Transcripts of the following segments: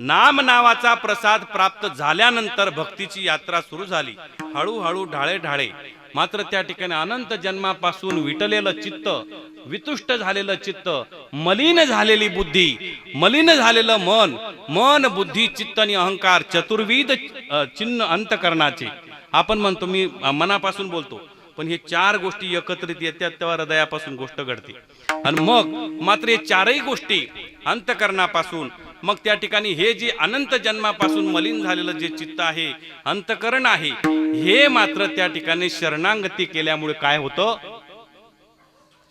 नाम नावाचा प्रसाद प्राप्त झाल्यानंतर भक्तीची यात्रा सुरू झाली. हळूहळू ढाळे ढाळे. मात्र त्या ठिकाणी अनंत जन्मापासून विटलेलं चित्त वितुष्ट झालेलं चित्त मलिन झालेली बुद्धी मलिन झालेलं मन मन बुद्धी चित्त आणि अहंकार चतुर्विध चिन्ह अंतकरणाचे. आपण म्हणतो मी मनापासून बोलतो पण हे चार गोष्टी एकत्रित येतात तेव्हा हृदयापासून गोष्ट घडते. आणि मग मात्र हे चारही गोष्टी अंतकरणापासून मग त्या ठिकाणी हे जे अनंत जन्मापासून मलिन झालेलं जे चित्त आहे अंतकरण आहे हे मात्र त्या ठिकाणी शरणांगती केल्यामुळे काय होतं?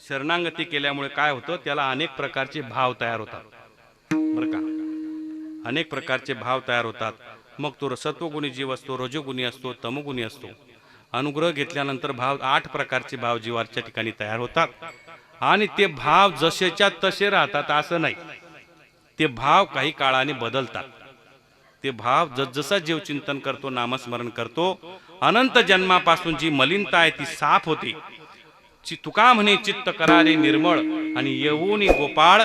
शरणांगती केल्यामुळे काय होतं? त्याला अनेक प्रकारचे भाव तयार होतात. बरं का? अनेक प्रकारचे भाव तयार होतात. मग तो सत्वगुणी जीव असतो रजोगुणी असतो तमोगुणी असतो. अनुग्रह घेतल्यानंतर भाव आठ प्रकारचे भाव जीवाच्या ठिकाणी तयार होतात. आणि ते भाव जसेच्या तसे राहतात असं नाही. ते भाव काही काळाने बदलतात. ते भाव जसजसा जीव चिंतन करतो नामस्मरण करतो अनंत जन्मापासून जी मलिनता आहे ती साफ होते. तुका म्हणे चित्त करारे निर्मळ आणि येऊनी गोपाळ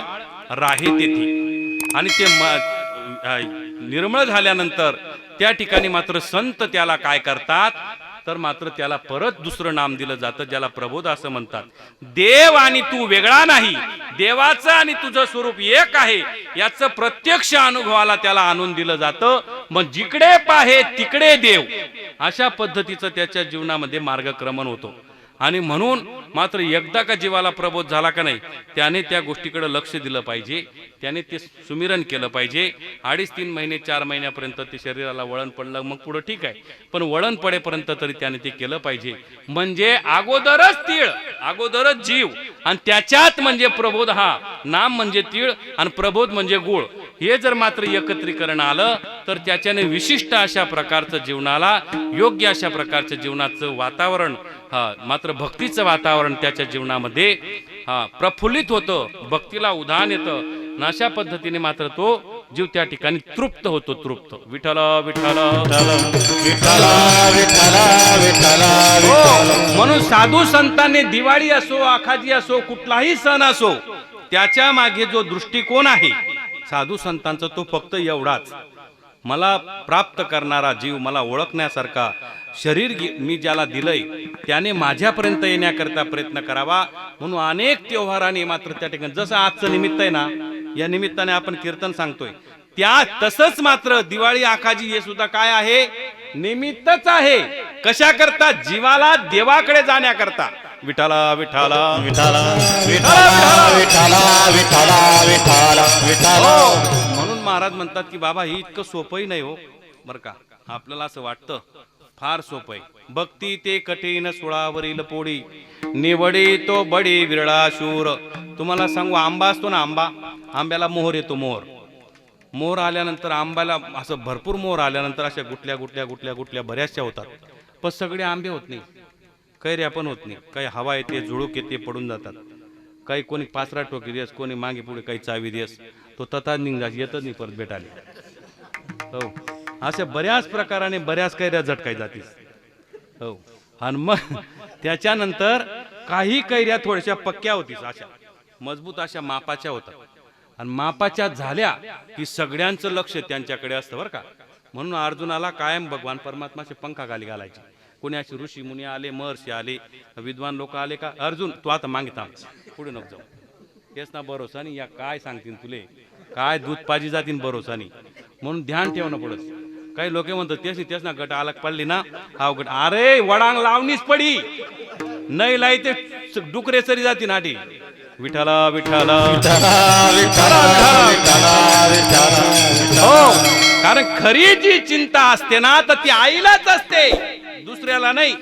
राहे तेथे. आणि ते म- निर्मळ झाल्यानंतर त्या ठिकाणी मात्र संत त्याला काय करतात? तर मात्र त्याला परत दुसरं नाम दिलं जातं ज्याला प्रबोध असं म्हणतात. देव आणि तू वेगळा नाही देवाचं आणि तुझं स्वरूप एक आहे याचं प्रत्यक्ष अनुभवाला त्याला आणून दिलं जातं. मग जिकडे पाहे तिकडे देव. अशा पद्धतीचं त्याच्या जीवनामध्ये मार्गक्रमण होतो. आणि म्हणून मात्र एकदा का जीवाला प्रबोध झाला का नाही त्याने त्या गोष्टीकडे लक्ष दिलं पाहिजे. त्याने ते सुमिरन केलं पाहिजे. अडीच तीन महिने चार महिन्यापर्यंत ते शरीराला वळण पडलं मग पुढं ठीक आहे. पण वळण पडेपर्यंत तरी त्याने ते केलं पाहिजे. म्हणजे अगोदरच तीळ अगोदरच जीव. आणि त्याच्यात म्हणजे प्रबोध हा. नाम म्हणजे तीळ आणि प्रबोध म्हणजे गुळ. हे जर मात्र एकत्रीकरण आलं तर त्याच्याने विशिष्ट अशा प्रकारचं जीवनाला योग्य अशा प्रकारचं जीवनाचं वातावरण हा मात्र भक्तीचं वातावरण त्याच्या जीवनामध्ये हा प्रफुल्लित होतं भक्तीला उधाण येतं. अशा पद्धतीने मात्र तो जीव त्या ठिकाणी तृप्त होतो तृप्त. विठ्ठल विठ्ठल विठ्ठला विठ्ठला विठ्ठला. हो, म्हणून साधू संतांनी दिवाळी असो आखाजी असो कुठलाही सण असो त्याच्यामागे जो दृष्टिकोन आहे साधू संतांचा तो फक्त एवढाच. मला प्राप्त करणारा जीव मला ओळखण्यासारखा शरीर गी- मी ज्याला दिलंय त्याने माझ्यापर्यंत येण्याकरता प्रयत्न करावा. म्हणून अनेक त्योहाराने मात्र त्या ठिकाणी जसं आजचं निमित्त आहे ना या निमित्ताने आपण कीर्तन सांगतोय. त्या तसंच मात्र दिवाळी आखाजी हे सुद्धा काय आहे? निमित्तच आहे. कशा करता जीवाला देवाकडे जाण्याकरता. विठाला विठाला. विठ्ठला विठ्ठला विठ्ठला विठ्ठला विठ्ठला विठ्ठला हो. म्हणून महाराज म्हणतात की बाबा ही इतकं सोपंही नाही हो. बर का आपल्याला असं वाटतं. फार सोपं आहे. भक्ती ते कठीण सुळावरील पोळी. निवडी तो बडी विरळा शूर. तुम्हाला सांगू आंबा असतो ना आंबा. आंब्याला मोहर येतो मोहर. मोहर आल्यानंतर आंब्याला असं भरपूर मोहर आल्यानंतर अशा गुटल्या गुटल्या गुटल्या गुटल्या बऱ्याचशा होतात. पण सगळे आंबे होत नाही. कैऱ्या पण होत नाही. काही हवा येते झुळूक येते पडून जातात. काही कोणी पाचरा टोकी देस कोणी मागे पुढे काही चावी देस. तो तथा निघा येतच नाही परत भेटाले हो. अशा बऱ्याच प्रकाराने बऱ्याच कैऱ्या झटकाय जातील हो. आणि मग त्याच्यानंतर काही कैऱ्या थोड्याशा पक्क्या होतीस अशा. मजबूत अशा मापाच्या होतात. आणि मापाच्या झाल्या की सगळ्यांचं लक्ष त्यांच्याकडे असतं बरं का. म्हणून अर्जुनाला कायम भगवान परमात्माचे पंखा खाली घालायचे. कोणी असे ऋषी मुनी आले महर्षी आले विद्वान लोक आले का? अर्जुन तू आता मागिता पुढे नको जाऊ. तेच ना भरोसा नाही. या काय सांगतील तुले? काय दूध पाजी जातील भरोसा नाही. म्हणून ध्यान ठेवणं पडत काही लोक म्हणतात तेच तेच ना गट अलग पडली ना. हा गट अरे वडांग लावणीच पडी. नाही लाई ते डुकरे सरी जातील आठी विठाला विठाला हो कारण खरी जी चिंता असते ना तर ती आईलाच असते. दुसऱ्याला नाही.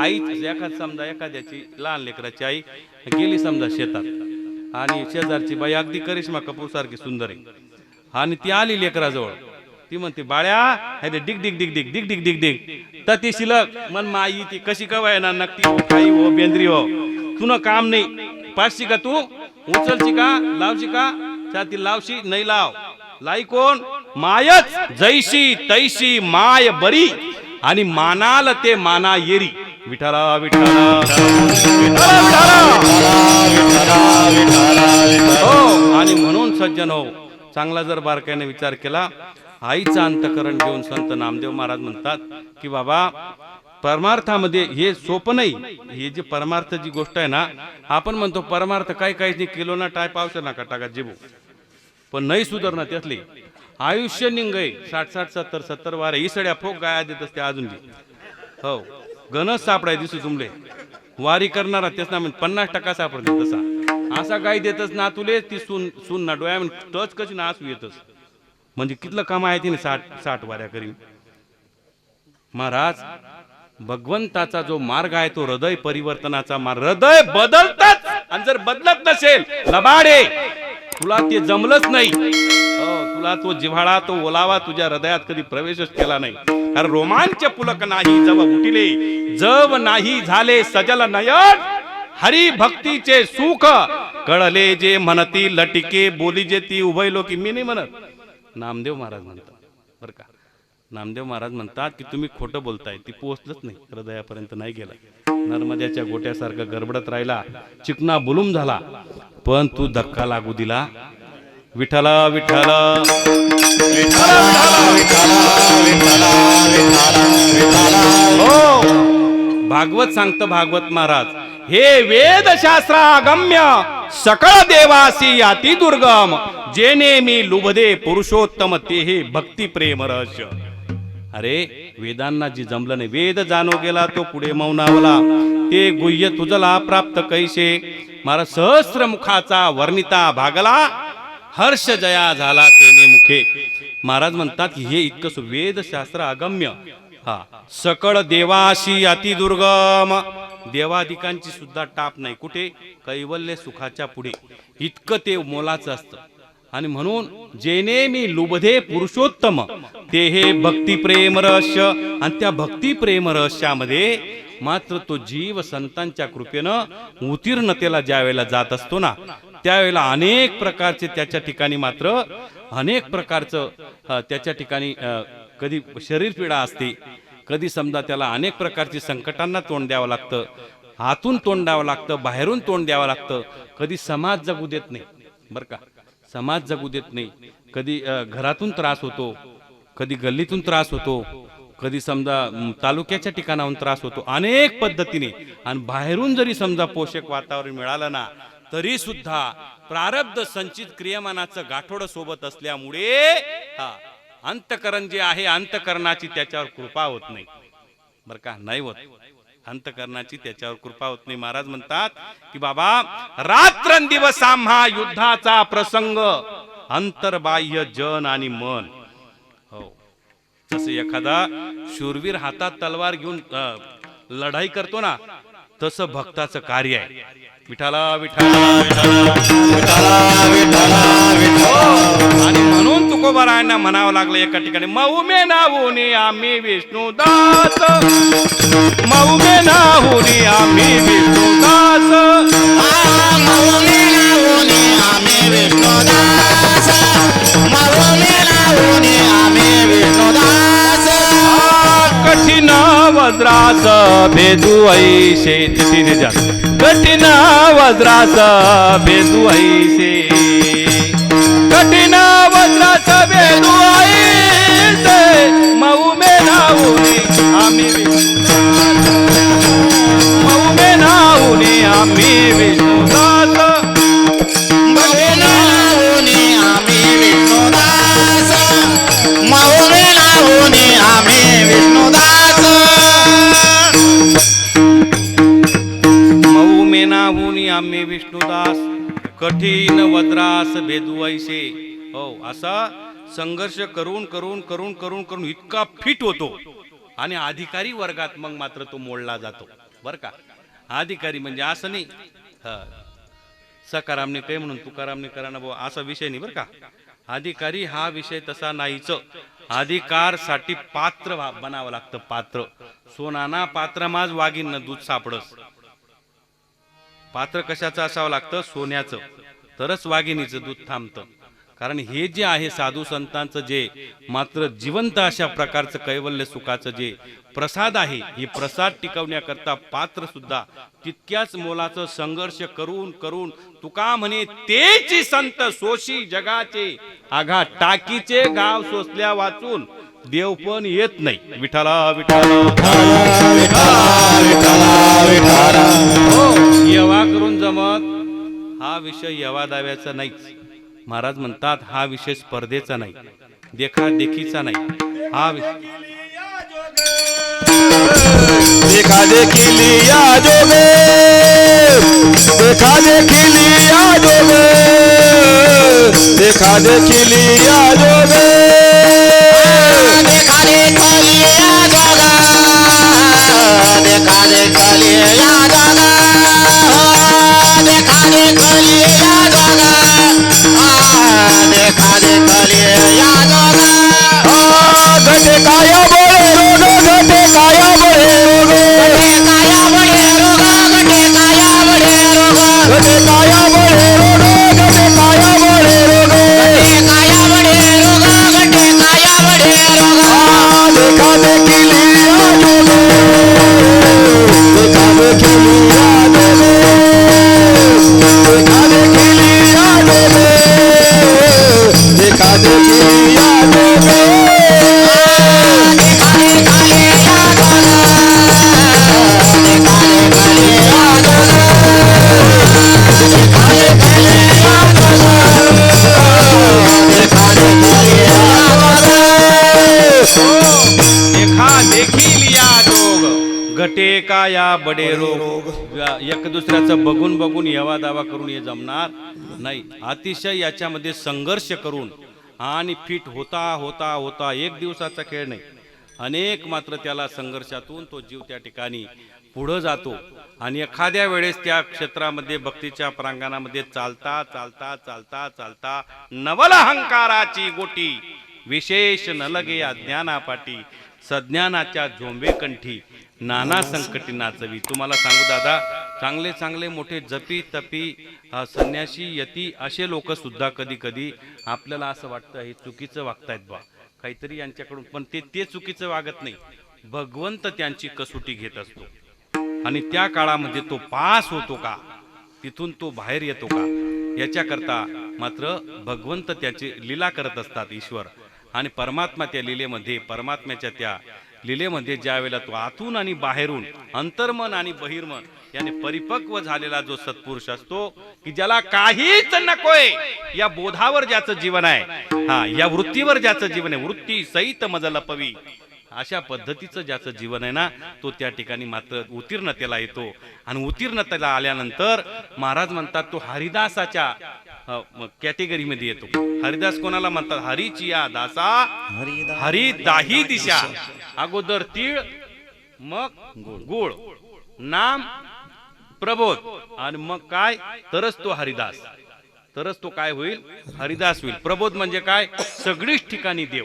आई एखाद समजा एखाद्याची लहान लेकराची आई गेली समजा शेतात आणि शेजारची बाई अगदी करिश्मा कपूर सारखी सुंदर आहे. आणि ती आली लेकराजवळ. ती म्हणते बाळ्या हे ते डिग डिग डिग डिग डिग डिग डिग डिग. तर ती शिलक मन माई ती कशी कवाय ना नक्की हो काही हो बेंद्री हो? तुन काम नाही. पाचशी का तू? उचलची का? लावशी का? छाती लावशी नाही लाव. लाई कोण? मायच. जैशी तैशी माय बरी. आणि मानाल ते माना येरी. विठाला विठाला विठाला, विठाला. हो आणि म्हणून सज्जन हो चांगला जर बारकाईने विचार केला आईचं अंतकरण घेऊन संत नामदेव महाराज म्हणतात की बाबा परमार्थामध्ये हे सोपं नाही. हे जे परमार्थ जी गोष्ट आहे ना आपण म्हणतो परमार्थ काय काहीच नाही किलो ना टाय पावशे नका टाका जिबू. पण नाही सुधारणा त्यातली. आयुष्य निंग साठ साठ सत्तर सत्तर वारे. इसड्या फोक गाया देत असते अजून बी हो. गणच सापडाय दिसू तुमले. वारी करणारा तेच ना पन्नास टक्का सापडते तसा. असा गाय देतच ना तुले ती सून सून ना डोळ्या टच कशी ना आसू येतच म्हणजे कितलं काम आहे तिने साठ साठ वाऱ्या करीन. महाराज भगवंताचा जो मार्ग आहे तो हृदय परिवर्तनाचा मार्ग. हृदय बदलतच. आणि जर बदलत नसेल लबाडे. तुला ते जमलंच नाही. तुला तो जिव्हाळा तो ओलावा तुझ्या हृदयात कधी प्रवेशच केला नाही. कारण रोमांच पुलक नाही जव उठिले जव नाही झाले सजल नयन. हरी भक्तीचे सुख कळले जे म्हणती लटिके बोली जे ती उभयलो की मी नाही म्हणत. नामदेव महाराज म्हणतात. बरं का? नामदेव महाराज म्हणतात की तुम्ही खोटं बोलताय ती पोहोचलंच नाही हृदयापर्यंत नाही गेला. नर्मद्याच्या गोट्यासारखा गडबडत राहिला चिकना बुलूम झाला. पण तू धक्का लागू दिला. विठ्ठला विठ्ठला. हो. भागवत सांगतं भागवत महाराज. हे वेद शास्त्रागम्य सकळ देवासी अति दुर्गम जेने मी लुभदे पुरुषोत्तम ते हे भक्ती प्रेम रहस्य. अरे वेदांना जी जमलं नाही वेद जाणो गेला तो पुढे मौनावला. ते गुह्य तुझला प्राप्त कैसे? मारा सहस्र मुखाचा वर्णिता भागला. हर्ष जया झाला तेने मुखे. महाराज म्हणतात की हे इतकं वेदशास्त्र अगम्य. हा. सकळ देवाशी अति दुर्गम. देवाधिकांची सुद्धा टाप नाही. कुठे? कैवल्य सुखाच्या पुढे. इतकं ते मोलाचं असतं. आणि म्हणून जेने मी लुबधे पुरुषोत्तम ते हे भक्ती प्रेम रहस्य. आणि त्या भक्ती प्रेम रहस्यामध्ये मात्र तो जीव संतांच्या कृपेनं उत्तीर्णतेला ज्या वेळेला जात असतो ना त्यावेळेला अनेक प्रकारचे त्याच्या ठिकाणी मात्र अनेक प्रकारचं त्याच्या ठिकाणी कधी शरीर पीडा असते कधी समजा त्याला अनेक प्रकारची संकटांना तोंड द्यावं लागतं आतून तोंड द्यावं लागतं बाहेरून तोंड द्यावं लागतं कधी समाज जगू देत नाही बरं का? समाज जगू देत नाही कधी घरातून त्रास होतो कधी गल्लीतून त्रास होतो कधी समजा तालुक्याच्या ठिकाणाहून त्रास होतो अनेक पद्धतीने. आणि बाहेरून जरी समजा पोषक वातावरण मिळालं ना तरी सुद्धा प्रारब्ध संचित क्रियमानाचं गाठोड सोबत असल्यामुळे हा अंतकरण जे आहे अंतकरणाची त्याच्यावर कृपा होत नाही. बरं का? नाही होत. अंतकरणाची त्याच्यावर कृपा होत नाही. महाराज म्हणतात की बाबा रात्रंदिवस आम्हा युद्धाचा प्रसंग अंतर्बाह्य जन आणि मन. हो. जसं एखादा शूरवीर हातात तलवार घेऊन लढाई करतो ना तसं भक्ताचं कार्य आहे. विठाला हो, आणि म्हणून तुकोबारायांना म्हणावं लागलं एका ठिकाणी मौमे नाहुनी आम्ही विष्णू दास मौमे नाहुनी आम्ही विष्णुदास. माऊली लावूनी आम्ही विष्णू दास वज्रास भेदू ऐसे तिथे जा कठीण वज्रास भेदू ऐसे कठीण वज्रास भेदू ऐसे मऊ मे नाहुनी आम्ही मऊ मे नाहुनी आम्ही विष्णू ते विष्णुदास कठीण वज्रास भेदवायचे हो असा संघर्ष करून करून करून करून करून इतका फिट होतो. आणि अधिकारी वर्गात मग मात्र तो मोडला जातो. बर का? अधिकारी म्हणजे असं नाही. सकारामने काय म्हणून तुकारामने करा ना असा विषय नाही बरं का? अधिकारी हा विषय तसा नाहीच. अधिकारसाठी पात्र बनावं लागतं पात्र. सोनाना पात्र माझ वागीन दूध सापडस. पात्र कशाचं असावं लागतं? सोन्याचं. तरच वाघिणीचं दूध थांबतं. कारण हे जे आहे साधू संतांचं जे मात्र जिवंत अशा प्रकारचं कैवल्य सुखाचं जे प्रसाद आहे हे प्रसाद टिकवण्याकरता पात्र सुद्धा तितक्याच मोलाचं संघर्ष करून करून तुका म्हणे तेची संत सोशी जगाचे आघा टाकीचे गाव सोसल्या वाचून देव पण येत नाही. विठाला विठाला. हो करून जमत. हा विषय यवा दाव्याचा नाहीच महाराज म्हणतात हा विषय स्पर्धेचा नाही. देखा देखीचा नाही. हा विषय देखा देखिली या जोगे. देखा देखिली या जोगे. देखा देखिली या जोगे. देखा देखली या जोगा. देखा देखली या देखा देखली बडे रोग. एक दुसऱ्याचं बघून बघून येवा दावा करून हे जमणार नाही. अतिशय याच्यामध्ये संघर्ष करून आणि फिट होता होता होता एक दिवसाचा खेळ नाही. अनेक मात्र त्याला संघर्षातून तो जीव त्या ठिकाणी पुढं जातो. आणि एखाद्या वेळेस त्या क्षेत्रामध्ये भक्तीच्या प्रांगणामध्ये चालता चालता चालता चालता नवल अहंकाराची गोटी. विशेष न लगे अज्ञानापाटी. सज्ञानाच्या झोंबे कंठी नाना संकटी नाचवी. तुम्हाला सांगू दादा चांगले चांगले मोठे जपी तपी संन्यासी यती असे लोक सुद्धा कधी कधी आपल्याला असं वाटतं हे चुकीचं वागतायत बा काहीतरी यांच्याकडून पण ते ते चुकीचं वागत नाही. भगवंत त्यांची कसोटी घेत असतो. आणि त्या काळामध्ये तो पास होतो का? तिथून तो बाहेर येतो का? याच्याकरता मात्र भगवंत त्याची लीला करत असतात ईश्वर. आणि परमात्मा त्या लीलेमध्ये परमात्म्याच्या त्या लीलेमध्ये ज्या वेळेला तो आतून आणि बाहेरून अंतर्मन आणि बहिर्मन याने परिपक्व झालेला जो सत्पुरुष असतो की ज्याला काहीच नकोय या बोधावर ज्याचं जीवन आहे हा या वृत्तीवर ज्याचं जीवन आहे वृत्ती सहित मज लपवी अशा पद्धतीचं ज्याचं जीवन आहे ना तो त्या ठिकाणी मात्र उत्तीर्णतेला येतो. आणि उत्तीर्णतेला आल्यानंतर महाराज म्हणतात तो हरिदासाच्या हो, कॅटेगरीमध्ये येतो. हरिदास कोणाला म्हणतात? हरीची या दासा हरी दाही दिशा. अगोदर तीळ मग गुळ. नाम प्रबोध. आणि मग काय? तरच तो हरिदास. तरच तो काय होईल? हरिदास होईल. प्रबोध म्हणजे काय? सगळीच ठिकाणी देव.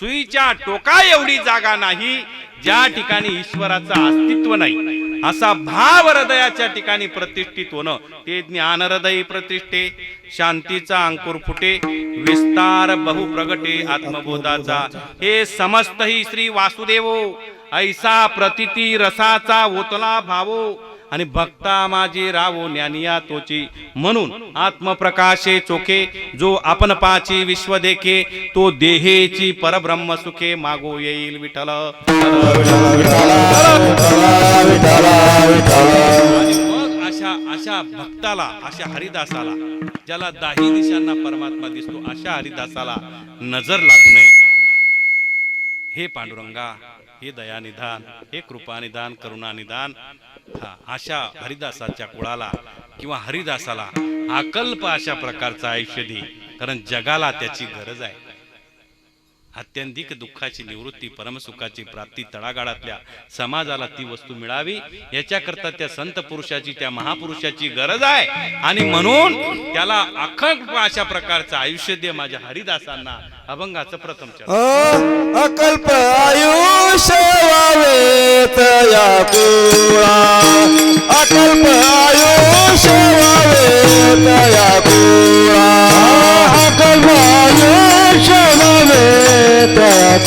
सुईच्या टोका एवढी जागा नाही ज्या ठिकाणी ईश्वराचं अस्तित्व नाही. असा भाव हृदयाच्या ठिकाणी प्रतिष्ठित होणं ते ज्ञान हृदय प्रतिष्ठे शांतीचा अंकुर फुटे विस्तार बहुप्रगटे आत्मबोधाचा. हे समस्त ही श्री वासुदेवो ऐसा प्रतिती रसाचा ओतला भावो. आणि भक्ता माझी रावो ज्ञानिया तोची. म्हणून आत्मप्रकाशे चोखे जो आपण पाची विश्व देखे तो देहेची परब्रह्म सुखे मागो येईल विठल अशा अशा भक्ताला अशा हरिदासाला ज्याला दाही दिशांना परमात्मा दिसतो अशा हरिदासाला नजर लागू नये. हे पांडुरंगा हे दयानिधान हे कृपानिधान करुणानिधान हा अशा हरिदासाच्या कुळाला किंवा हरिदासाला अकल्प अशा प्रकारचं आयुष्य दे कारण जगाला त्याची गरज आहे. अत्यंतिक दुःखाची निवृत्ती परमसुखाची प्राप्ती तळागाळातल्या समाजाला ती वस्तू मिळावी याच्याकरता त्या संत पुरुषाची त्या महापुरुषाची गरज आहे. आणि म्हणून त्याला अखंड अशा प्रकारचं आयुष्य दे माझ्या हरिदासांना. अभंगाचं प्रथम अकल्प आयुष्य अकल्प आयुष्य अकल्प आयुष्य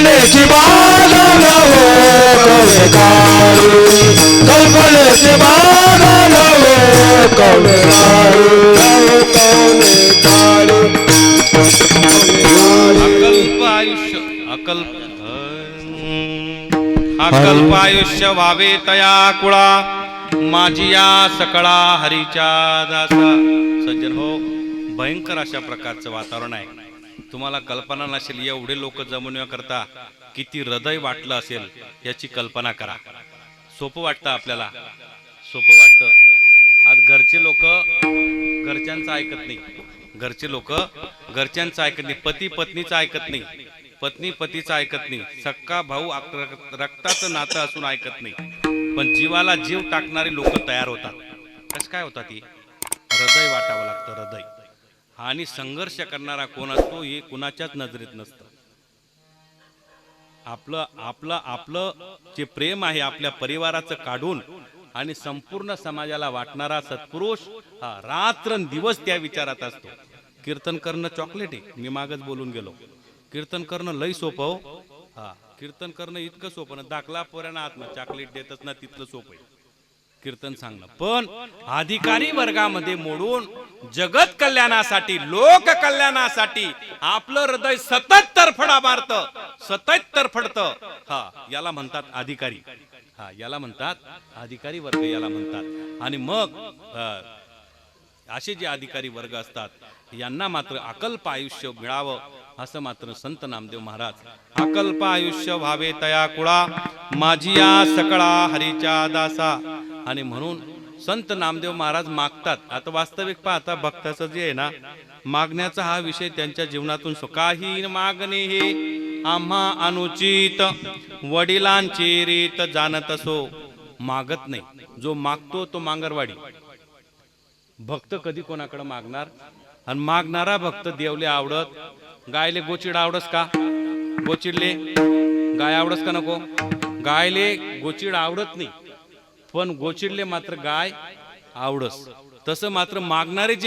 कल्पनेची बाग नवे कवले काढे कल्पनेची बाग नवे कवले काढे कवले काढे अकल्प आयुष्य अकल्प अकल्प आयुष्य व्हावे तया कुळा माझी या सकळा हरीच्या दासा। सज्जन हो भयंकर अशा प्रकारचं वातावरण आहे. तुम्हाला कल्पना नसेल एवढे लोक जमवण्याकरता किती हृदय वाटलं असेल याची कल्पना करा. सोपं वाटतं आपल्याला. सोपं वाटतं. आज घरचे लोक घरच्यांचं ऐकत नाही. घरचे लोक घरच्यांचं ऐकत नाही. पती पत्नीचं ऐकत नाही. पत्नी पतीचं ऐकत नाही. सक्का भाऊ रक्ताचं नातं असून ऐकत नाही. पण जीवाला जीव टाकणारे लोक तयार होतात. कसं काय होतात ती हृदय वाटावं लागतं हृदय. आणि संघर्ष करणारा कोण असतो हे कुणाच्याच नजरेत नसतं. आपलं आपलं आपलं जे प्रेम आहे आपल्या परिवाराचं काढून आणि संपूर्ण समाजाला वाटणारा सत्पुरुष हा रात्र दिवस त्या विचारात असतो. कीर्तन करणं चॉकलेट आहे मी मागच बोलून गेलो. कीर्तन करणं लई सोपं हो. हा कीर्तन करणं इतकं सोपं ना दाखला पोऱ्यांना आत्मा चॉकलेट देतच ना तितकं सोपं आहे. कीर्तन सांगणं. पण अधिकारी वर्गामध्ये मोडून जगत कल्याणासाठी लोक कल्याणासाठी आपलं हृदय सतत तरफडा मारत सतत तरफडत. हा याला म्हणतात अधिकारी. हा याला म्हणतात अधिकारी वर्ग याला म्हणतात. आणि मग असे जे अधिकारी वर्ग असतात यांना मात्र अकल्प आयुष्य मिळावं असं मात्र संत नामदेव महाराज अकल्प आयुष्य व्हावे तया कुळा माझी या सकळा हरीच्या दासा. आणि म्हणून संत नामदेव महाराज मागतात. आता वास्तविक पाहता भक्ताचं जे आहे ना मागण्याचा हा विषय त्यांच्या जीवनातून काही मागणे हे आम्हा अनुचित. वडिलांची रीत जाणत असो मागत नाही. जो मागतो तो मांगरवाडी. भक्त कधी कोणाकडे मागणार? आणि मागणारा भक्त देवले आवडत. गायले गोचिड आवडस का? गोचिडले? गाय आवडस का नको? गायले गोचिड आवडत नाही. पण गोचिडले मात्र गाय आवडस. तसं मात्र मागणारे जे